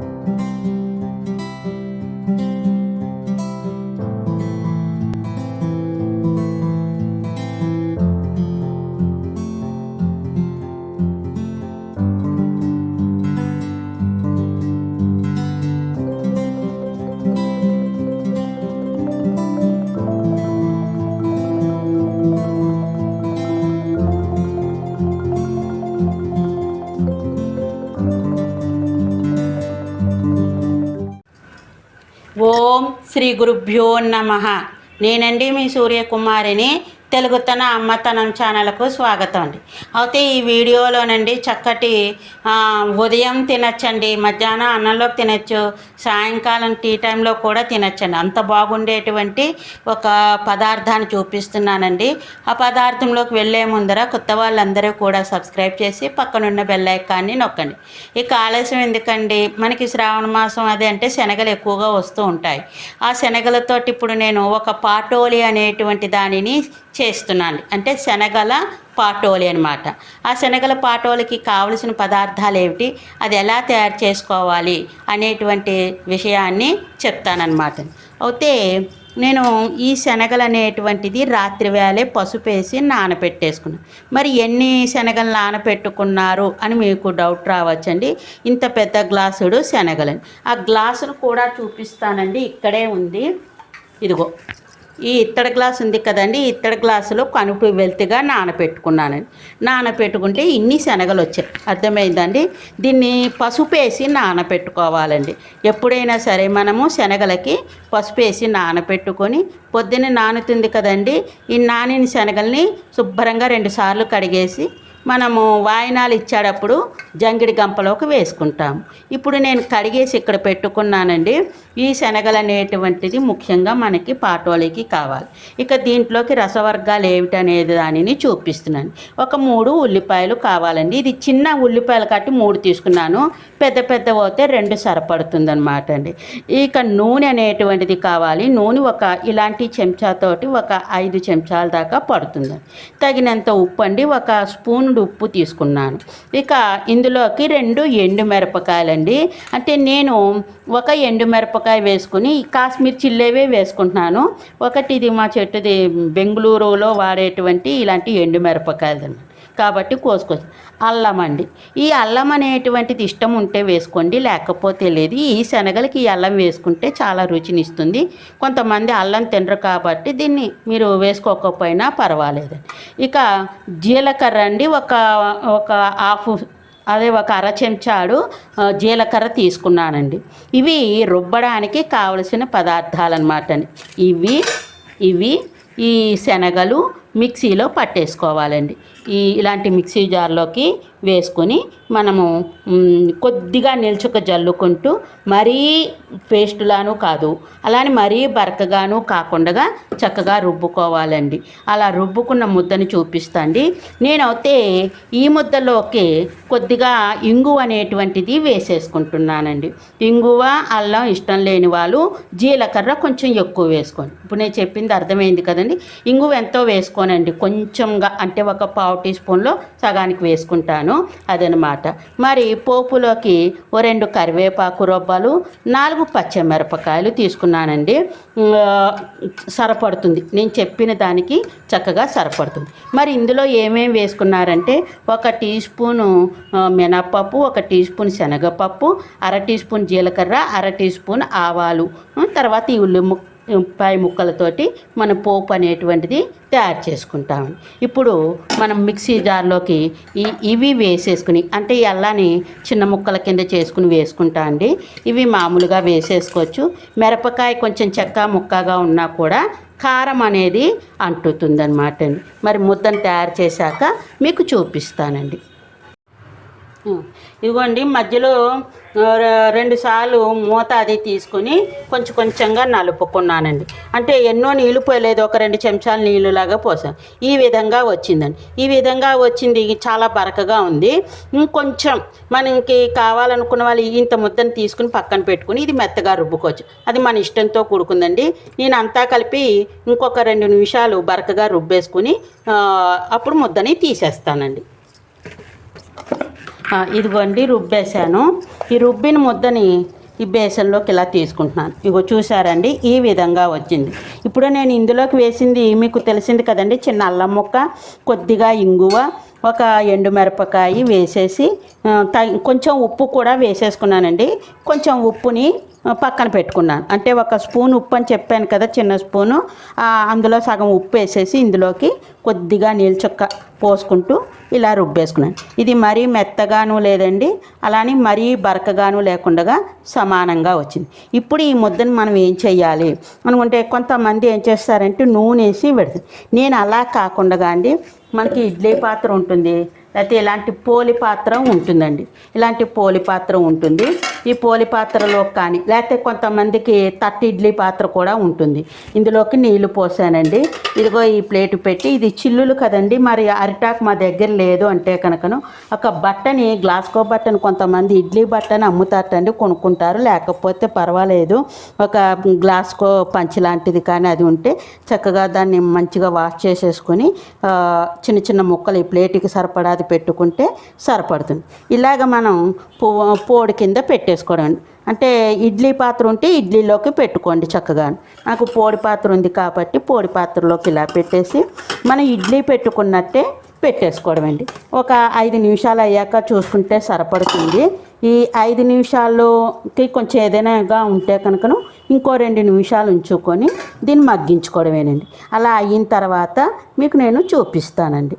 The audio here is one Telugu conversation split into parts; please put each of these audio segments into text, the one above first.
ఓం శ్రీ గురుభ్యో నమ. నేనండి మీ సూర్యకుమారిని. తెలుగుతన అమ్మతనం ఛానల్కు స్వాగతం అండి. అయితే ఈ వీడియోలోనండి చక్కటి ఉదయం తినచ్చండి మధ్యాహ్నం అన్నంలోకి తినచ్చు సాయంకాలం టీ టైంలో కూడా తినచ్చండి. అంత బాగుండేటువంటి ఒక పదార్థాన్ని చూపిస్తున్నానండి. ఆ పదార్థంలోకి వెళ్ళే ముందర కొత్త వాళ్ళందరూ కూడా సబ్స్క్రైబ్ చేసి పక్కనున్న బెల్ ఐకాన్ని నొక్కండి. ఇక ఆలస్యం ఎందుకండి? మనకి శ్రావణ మాసం అదే అంటే శనగలు ఎక్కువగా వస్తూ ఉంటాయి. ఆ శనగలతోటి ఇప్పుడు నేను ఒక పాటోలి అనేటువంటి దానిని చేస్తున్నాను. అంటే శనగల పాటోలి అనమాట ఆ శనగల పాటోలికి కావలసిన పదార్థాలు ఏమిటి అది ఎలా తయారు చేసుకోవాలి? అనేటువంటి విషయాన్ని చెప్తానన్నమాట. అయితే నేను ఈ శనగలు అనేటువంటిది రాత్రి వేళే పసుపు వేసి నానబెట్టేసుకున్నాను మరి ఎన్ని శనగలు నానపెట్టుకున్నారు అని మీకు డౌట్ రావచ్చండి. ఇంత పెద్ద గ్లాసుడు శనగలని. ఆ గ్లాసును కూడా చూపిస్తానండి. ఇక్కడే ఉంది. ఇదిగో. ఈ ఇత్తడి గ్లాస్ ఉంది కదండి ఇత్తడి గ్లాసులో కనుపు వెల్తిగా నానపెట్టుకున్నానండి నానపెట్టుకుంటే ఇన్ని శనగలు వచ్చాయి. అర్థమైందండి? దీన్ని పసుపు వేసి నానపెట్టుకోవాలండి. ఎప్పుడైనా సరే మనము శనగలకి పసుపు వేసి నానపెట్టుకొని పొద్దున్న నానుతుంది కదండి ఈ నానిన శనగల్ని శుభ్రంగా రెండు సార్లు కడిగేసి మనము వాయినాలు ఇచ్చేటప్పుడు జంగిడి గంపలోకి వేసుకుంటాం. ఇప్పుడు నేను కడిగేసి ఇక్కడ పెట్టుకున్నానండి. ఈ శనగలు అనేటువంటిది ముఖ్యంగా మనకి పాటోలికి కావాలి. ఇక దీంట్లోకి రసవర్గాలు ఏమిటనేది దానిని చూపిస్తున్నాను. ఒక మూడు ఉల్లిపాయలు కావాలండి. ఇది చిన్న ఉల్లిపాయలు కట్టి మూడు తీసుకున్నాను. పెద్ద పెద్ద పోతే రెండు సరిపడుతుంది అనమాట అండి ఇక నూనె అనేటువంటిది కావాలి. నూనె ఒక ఇలాంటి చెంచాతోటి ఒక ఐదు చెంచాల దాకా పడుతుంది. తగినంత ఉప్పు అండి ఒక స్పూన్ ఉప్పు తీసుకున్నాను. ఇక ఇందులోకి రెండు ఎండు మిరపకాయలండి. అంటే నేను ఒక ఎండు మిరపకాయ వేసుకుని కాశ్మీర్ చిల్లేవే వేసుకుంటున్నాను. ఒకటి ఇది మా చెట్టుది బెంగళూరులో వాడేటువంటి ఇలాంటి ఎండు మిరపకాయలు కాబట్టి కోసుకోవచ్చు. అల్లం అండి. ఈ అల్లం అనేటువంటిది ఇష్టం ఉంటే వేసుకోండి లేకపోతే లేదు. ఈ శనగలకి ఈ అల్లం వేసుకుంటే చాలా రుచిని ఇస్తుంది కొంతమంది అల్లం తినరు కాబట్టి దీన్ని మీరు వేసుకోకపోయినా పర్వాలేదు. ఇక జీలకర్ర అండి. ఒక ఒక హాఫ్ అదే ఒక అర చెంచాడు జీలకర్ర తీసుకున్నానండి. ఇవి రుబ్బడానికి కావలసిన పదార్థాలు అనమాట ఇవి ఇవి ఈ శనగలు మిక్సీలో పట్టేసుకోవాలండి. ఈ ఇలాంటి మిక్సీ జార్లోకి వేసుకొని మనము కొద్దిగా నిల్చుక జల్లుకుంటూ మరీ పేస్టులాను కాదు అలానే మరీ బరకగాను కాకుండా చక్కగా రుబ్బుకోవాలండి. అలా రుబ్బుకున్న ముద్దని చూపిస్తాండి. నేనైతే ఈ ముద్దలోకి కొద్దిగా ఇంగువ అనేటువంటిది వేసేసుకుంటున్నానండి. ఇంగువ అల్లం ఇష్టం లేని వాళ్ళు జీలకర్ర కొంచెం ఎక్కువ వేసుకోండి. ఇప్పుడు నేను చెప్పింది అర్థమైంది కదండి. ఇంగువ ఎంతో వేసుకోనండి. కొంచెంగా అంటే ఒక పావు టీ స్పూన్లో సగానికి వేసుకుంటాను. అదనమాట. మరి పోపులోకి ఓ రెండు కరివేపాకు రొబ్బలు నాలుగు పచ్చిమిరపకాయలు తీసుకున్నానండి. సరిపడుతుంది. నేను చెప్పిన దానికి చక్కగా సరిపడుతుంది. మరి ఇందులో ఏమేమి వేసుకున్నారంటే ఒక టీ స్పూను మినప్పప్పు ఒక టీ స్పూన్ శనగపప్పు అర టీ స్పూన్ జీలకర్ర అర టీ స్పూన్ ఆవాలు. తర్వాత ఈ ఉల్లి ముక్క పై ముక్కలతోటి మన పోపు అనేటువంటిది తయారు చేసుకుంటాం. ఇప్పుడు మనం మిక్సీ జార్లోకి ఈ ఇవి వేసేసుకుని అంటే ఈ అల్లాని చిన్న ముక్కల కింద చేసుకుని వేసుకుంటా అండి. ఇవి మామూలుగా వేసేసుకోవచ్చు. మిరపకాయ కొంచెం చెక్క ముక్కగా ఉన్నా కూడా కారం అనేది అంటుతుందన్నమాట అండి. మరి ముద్దను తయారు చేశాక మీకు చూపిస్తానండి. ఇదిగోండి మధ్యలో రెండు సార్లు మూత అది తీసుకుని కొంచెం కొంచెంగా నలుపుకున్నానండి. అంటే ఎన్నో నీళ్ళు పోయలేదు ఒక రెండు చెంచాలు నీళ్ళులాగా పోసాను. ఈ విధంగా వచ్చిందండి. ఈ విధంగా వచ్చింది చాలా బరకగా ఉంది. ఇంకొంచెం మనకి కావాలనుకున్న వాళ్ళు ఇంత ముద్దను తీసుకుని పక్కన పెట్టుకుని ఇది మెత్తగా రుబ్బుకోవచ్చు. అది మన ఇష్టంతో కూడుకుందండి. నేను అంతా కలిపి ఇంకొక రెండు నిమిషాలు బరకగా రుబ్బేసుకుని అప్పుడు ముద్దని తీసేస్తానండి. ఇదిగోండి రుబ్బేసాను ఈ రుబ్బిన ముద్దని ఈ బేసన్లోకి ఇలా తీసుకుంటున్నాను. ఇగో చూసారండి ఈ విధంగా వచ్చింది. ఇప్పుడు నేను ఇందులోకి వేసింది మీకు తెలిసింది కదండి చిన్న అల్లం ముక్క కొద్దిగా ఇంగువ ఒక ఎండు మిరపకాయ వేసేసి కొంచెం ఉప్పు కూడా వేసేసుకున్నానండి. కొంచెం ఉప్పుని పక్కన పెట్టుకున్నాను. అంటే ఒక స్పూన్ ఉప్పు అని చెప్పాను కదా చిన్న స్పూను. అందులో సగం ఉప్పు వేసేసి ఇందులోకి కొద్దిగా నీళ్ళు చుక్క పోసుకుంటూ ఇలా రుబ్బేసుకున్నాను. ఇది మరీ మెత్తగాను లేదండి అలానే మరీ బరకగాను లేకుండా సమానంగా వచ్చింది. ఇప్పుడు ఈ ముద్దను మనం ఏం చేయాలి అనుకుంటే కొంతమంది ఏం చేస్తారంటే నూనె వేసి పెడతారు. నేను అలా కాకుండా అండి మనకి ఇడ్లీ పాత్ర ఉంటుంది. లేకపోతే ఇలాంటి పోలి పాత్ర ఉంటుందండి. ఇలాంటి పోలి పాత్ర ఉంటుంది. ఈ పోలి పాత్రలో కానీ లేకపోతే కొంతమందికి తట్టి ఇడ్లీ పాత్ర కూడా ఉంటుంది. ఇందులోకి నీళ్ళు పోసానండి. ఇదిగో ఈ ప్లేట్ పెట్టి ఇది చిల్లులు కదండి. మరి అరిటాక్ మా దగ్గర లేదు అంటే కనుకను ఒక బట్టని గ్లాస్కో బట్టని కొంతమంది ఇడ్లీ బట్టని అమ్ముతారటండి కొనుక్కుంటారు. లేకపోతే పర్వాలేదు. ఒక గ్లాస్కో పంచి లాంటిది కానీ అది ఉంటే చక్కగా దాన్ని మంచిగా వాష్ చేసేసుకొని చిన్న చిన్న ముక్కలు ఈ ప్లేట్కి సరిపడా అది పెట్టుకుంటే సరిపడుతుంది. ఇలాగ మనం పో పోడి కింద పెట్టేసుకోవడం. అంటే ఇడ్లీ పాత్ర ఉంటే ఇడ్లీలోకి పెట్టుకోండి చక్కగా. నాకు పోడి పాత్ర ఉంది కాబట్టి పోడి పాత్రలోకి ఇలా పెట్టేసి మనం ఇడ్లీ పెట్టుకున్నట్టే పెట్టేసుకోవడం అండి. ఒక ఐదు నిమిషాలు అయ్యాక చూసుకుంటే సరిపడుతుంది. ఈ ఐదు నిమిషాల్లోకి కొంచెం ఏదైనాగా ఉంటే కనుకను ఇంకో రెండు నిమిషాలు ఉంచుకొని దీన్ని మగ్గించుకోవడమేనండి. అలా అయిన తర్వాత మీకు నేను చూపిస్తానండి.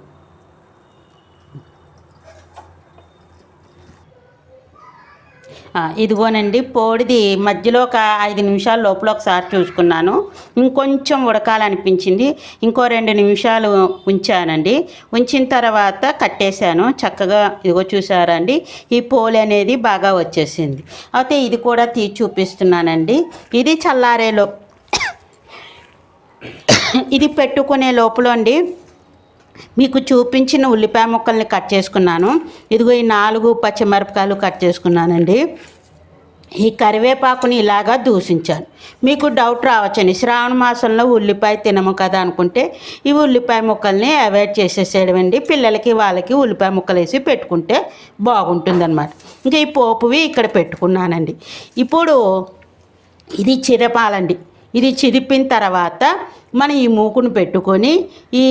ఇదిగోనండి పోడిది మధ్యలో ఒక ఐదు నిమిషాల లోపల ఒకసారి చూసుకున్నాను. ఇంకొంచెం ఉడకాలనిపించింది. ఇంకో రెండు నిమిషాలు ఉంచానండి. ఉంచిన తర్వాత కట్టేశాను. చక్కగా ఇదిగో చూసారా అండి ఈ పోలి అనేది బాగా వచ్చేసింది. అయితే ఇది కూడా తీసి చూపిస్తున్నానండి. ఇది చల్లారేలో ఇది పెట్టుకునే లోపల అండి మీకు చూపించిన ఉల్లిపాయ ముక్కల్ని కట్ చేసుకున్నాను. ఇదిగో ఈ నాలుగు పచ్చిమిరపకాయలు కట్ చేసుకున్నానండి. ఈ కరివేపాకుని ఇలాగా దూషించాను మీకు డౌట్ రావచ్చండి. శ్రావణ మాసంలో ఉల్లిపాయ తినము కదా అనుకుంటే ఈ ఉల్లిపాయ ముక్కల్ని అవాయిడ్ చేసేసేయడం అండి పిల్లలకి వాళ్ళకి ఉల్లిపాయ ముక్కలు వేసి పెట్టుకుంటే బాగుంటుందన్నమాట. ఇంకా ఈ పోపువి ఇక్కడ పెట్టుకున్నానండి. ఇప్పుడు ఇది చిరపాలండి. ఇది చిరిపిన తర్వాత మనం ఈ మూకును పెట్టుకొని ఈ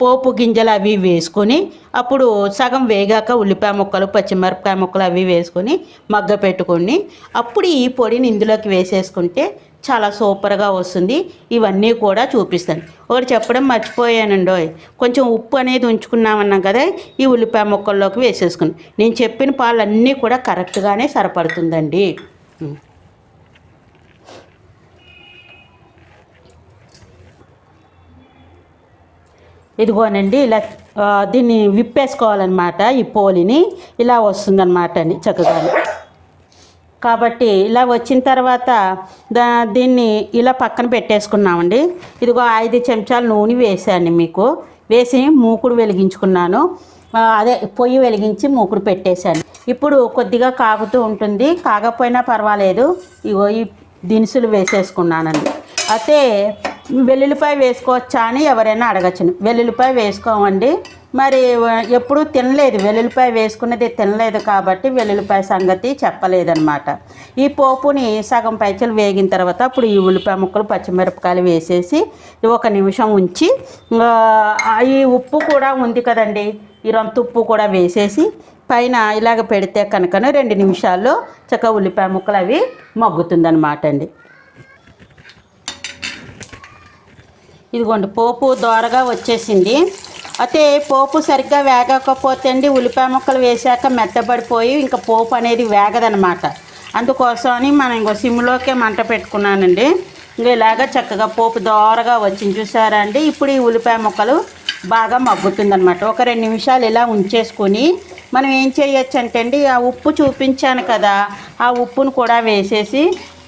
పోపు గింజలు అవి వేసుకొని అప్పుడు సగం వేగాక ఉల్లిపాయ ముక్కలు పచ్చిమిరపకాయ ముక్కలు అవి వేసుకొని మగ్గ పెట్టుకొని అప్పుడు ఈ పొడిని ఇందులోకి వేసేసుకుంటే చాలా సూపర్గా వస్తుంది. ఇవన్నీ కూడా చూపిస్తాను. ఒకటి చెప్పడం మర్చిపోయానండి కొంచెం ఉప్పు అనేది ఉంచుకున్నామన్నాం కదా ఈ ఉల్లిపాయ ముక్కల్లోకి వేసేసుకుని. నేను చెప్పిన పాలన్నీ కూడా కరెక్ట్గానే సరిపడుతుందండి. ఇదిగోనండి ఇలా దీన్ని విప్పేసుకోవాలన్నమాట ఈ పోలిని. ఇలా వస్తుందన్నమాట అండి చక్కగా కాబట్టి ఇలా వచ్చిన తర్వాత దా దీన్ని ఇలా పక్కన పెట్టేసుకున్నామండి. ఇదిగో ఐదు చెంచాలు నూనె వేసాను మీకు. వేసి మూకుడు వెలిగించుకున్నాను. అదే పొయ్యి వెలిగించి మూకుడు పెట్టేశాను. ఇప్పుడు కొద్దిగా కాగుతూ ఉంటుంది. కాకపోయినా పర్వాలేదు. ఇగో ఈ దినుసులు వేసేసుకున్నానండి. అయితే వెల్లుల్లిపాయ వేసుకోవచ్చా అని ఎవరైనా అడగచ్చును వెల్లుల్లిపాయ వేసుకోమండి. మరి ఎప్పుడు తినలేదు. వెల్లుల్లిపాయ వేసుకున్నది తినలేదు కాబట్టి వెల్లుల్లిపాయ సంగతి చెప్పలేదన్నమాట. ఈ పోపుని సగం పైచలు వేగిన తర్వాత అప్పుడు ఈ ఉల్లిపాయ ముక్కలు పచ్చిమిరపకాయలు వేసేసి ఒక నిమిషం ఉంచి ఈ ఉప్పు కూడా ఉంది కదండి. ఈ రొంత ఉప్పు కూడా వేసేసి పైన ఇలాగ పెడితే కనుక రెండు నిమిషాల్లో చక్కగా ఉల్లిపాయ ముక్కలు అవి మగ్గుతుందన్నమాట అండి. ఇదిగోండి పోపు దోరగా వచ్చేసింది. అయితే పోపు సరిగ్గా వేగకపోతే అండి ఉల్లిపాయ ముక్కలు వేసాక మెత్తబడిపోయి ఇంకా పోపు అనేది వేగదనమాట. అందుకోసమని మనం ఇంకో సిమ్లోకే మంట పెట్టుకున్నానండి. ఇంకా ఇలాగా చక్కగా పోపు దోరగా వచ్చింది చూసారా అండి. ఇప్పుడు ఈ ఉల్లిపాయ ముక్కలు బాగా మగ్గుతుందనమాట. ఒక రెండు నిమిషాలు ఇలా ఉంచేసుకొని మనం ఏం చేయొచ్చు అంటే అండి ఆ ఉప్పు చూపించాను కదా ఆ ఉప్పును కూడా వేసేసి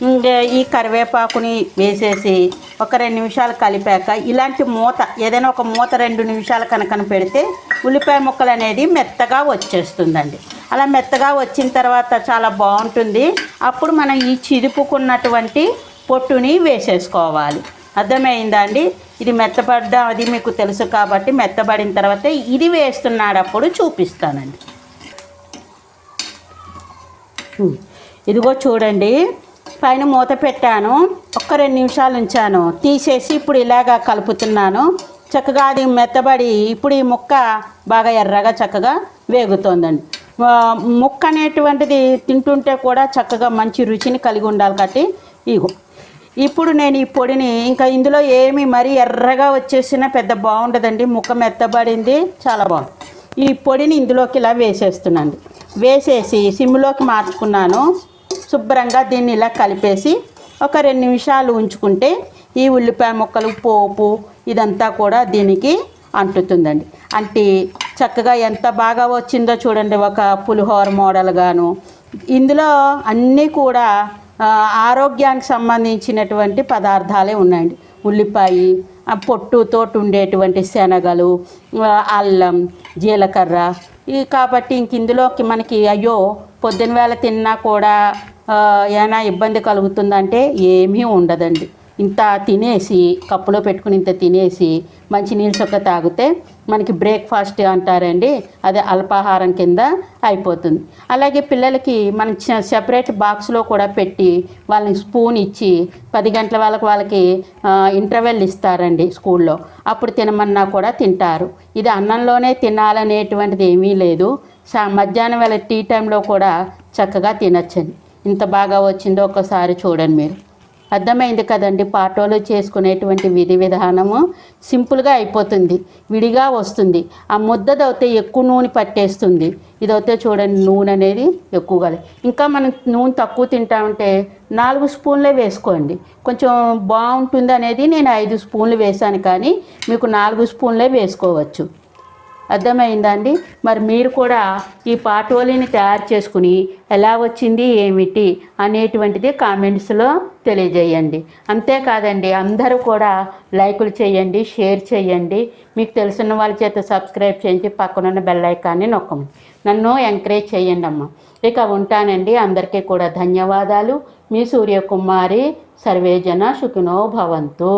ఇంకా ఈ కరివేపాకుని వేసేసి ఒక రెండు నిమిషాలు కలిపాక ఇలాంటి మూత ఏదైనా ఒక మూత రెండు నిమిషాలు కనుక పెడితే ఉల్లిపాయ ముక్కలు అనేది మెత్తగా వచ్చేస్తుందండి. అలా మెత్తగా వచ్చిన తర్వాత చాలా బాగుంటుంది. అప్పుడు మనం ఈ చిదుపుకున్నటువంటి పొట్టుని వేసేసుకోవాలి. అర్థమైందా అండి? ఇది మెత్తబడ్డ అది మీకు తెలుసు కాబట్టి మెత్తబడిన తర్వాత ఇది వేస్తున్నాడప్పుడు చూపిస్తానండి. ఇదిగో చూడండి. పైన మూత పెట్టాను. ఒక్క రెండు నిమిషాలు ఉంచాను. తీసేసి ఇప్పుడు ఇలాగా కలుపుతున్నాను. చక్కగా అది మెత్తబడి ఇప్పుడు ఈ ముక్క బాగా ఎర్రగా చక్కగా వేగుతోందండి. ముక్క అనేటువంటిది తింటుంటే కూడా చక్కగా మంచి రుచిని కలిగి ఉండాలి కాబట్టి ఇగో. ఇప్పుడు నేను ఈ పొడిని ఇంకా ఇందులో ఏమి మరీ ఎర్రగా వచ్చేసినా పెద్ద బాగుండదండి. ముక్క మెత్తబడింది చాలా బాగుంది. ఈ పొడిని ఇందులోకి ఇలా వేసేస్తున్నాను. వేసేసి సిమ్లోకి మార్చుకున్నాను. శుభ్రంగా దీన్ని ఇలా కలిపేసి ఒక రెండు నిమిషాలు ఉంచుకుంటే ఈ ఉల్లిపాయ ముక్కలు పోపు ఇదంతా కూడా దీనికి అంటుతుందండి. అంటే చక్కగా ఎంత బాగా వచ్చిందో చూడండి ఒక పులిహోర మోడల్గాను ఇందులో అన్నీ కూడా ఆరోగ్యానికి సంబంధించినటువంటి పదార్థాలే ఉన్నాయండి. ఉల్లిపాయ పొట్టుతో ఉండేటువంటి శనగలు అల్లం జీలకర్ర. ఈ కాబట్టి ఇంక ఇందులోకి మనకి అయ్యో పొద్దున వేళ తిన్నా కూడా ఏమైనా ఇబ్బంది కలుగుతుందంటే ఏమీ ఉండదండి. ఇంత తినేసి కప్పులో పెట్టుకుని ఇంత తినేసి మంచి నీళ్ళు చొక్క తాగితే మనకి బ్రేక్ఫాస్ట్ అంటారండి అదే అల్పాహారం కింద అయిపోతుంది. అలాగే పిల్లలకి మనం సెపరేట్ బాక్స్లో కూడా పెట్టి వాళ్ళని స్పూన్ ఇచ్చి పది గంటల వాళ్ళకి వాళ్ళకి ఇంటర్వెల్ ఇస్తారండి స్కూల్లో. అప్పుడు తినమన్నా కూడా తింటారు. ఇది అన్నంలోనే తినాలనేటువంటిది ఏమీ లేదు. సా మధ్యాహ్నం వేళ టీ టైంలో కూడా చక్కగా తినచ్చండి. ఇంత బాగా వచ్చిందో ఒకసారి చూడండి మీరు. అర్థమైంది కదండి? పాటోలు చేసుకునేటువంటి విధి విధానము సింపుల్గా అయిపోతుంది. విడిగా వస్తుంది. ఆ ముద్దదవుతే ఎక్కువ నూనె పట్టేస్తుంది. ఇదైతే చూడండి నూనె అనేది ఎక్కువగా ఇంకా మనం నూనె తక్కువ తింటామంటే నాలుగు స్పూన్లే వేసుకోండి. కొంచెం బాగుంటుంది అనేది నేను ఐదు స్పూన్లు వేసాను కానీ మీకు నాలుగు స్పూన్లే వేసుకోవచ్చు. అర్థమైందండి? మరి మీరు కూడా ఈ పాటోలిని తయారు చేసుకుని ఎలా వచ్చింది ఏమిటి అనేటువంటిది కామెంట్స్లో తెలియజేయండి. అంతేకాదండి అందరూ కూడా లైకులు చేయండి షేర్ చేయండి. మీకు తెలిసిన వాళ్ళ చేత సబ్స్క్రైబ్ చేయించి పక్కనున్న బెల్ ఐకాన్ని నొక్కము. నన్ను ఎంకరేజ్ చేయండి అమ్మ. ఇక ఉంటానండి అందరికీ కూడా ధన్యవాదాలు. మీ సూర్యకుమారి సర్వేజన సుఖినో భవంతు.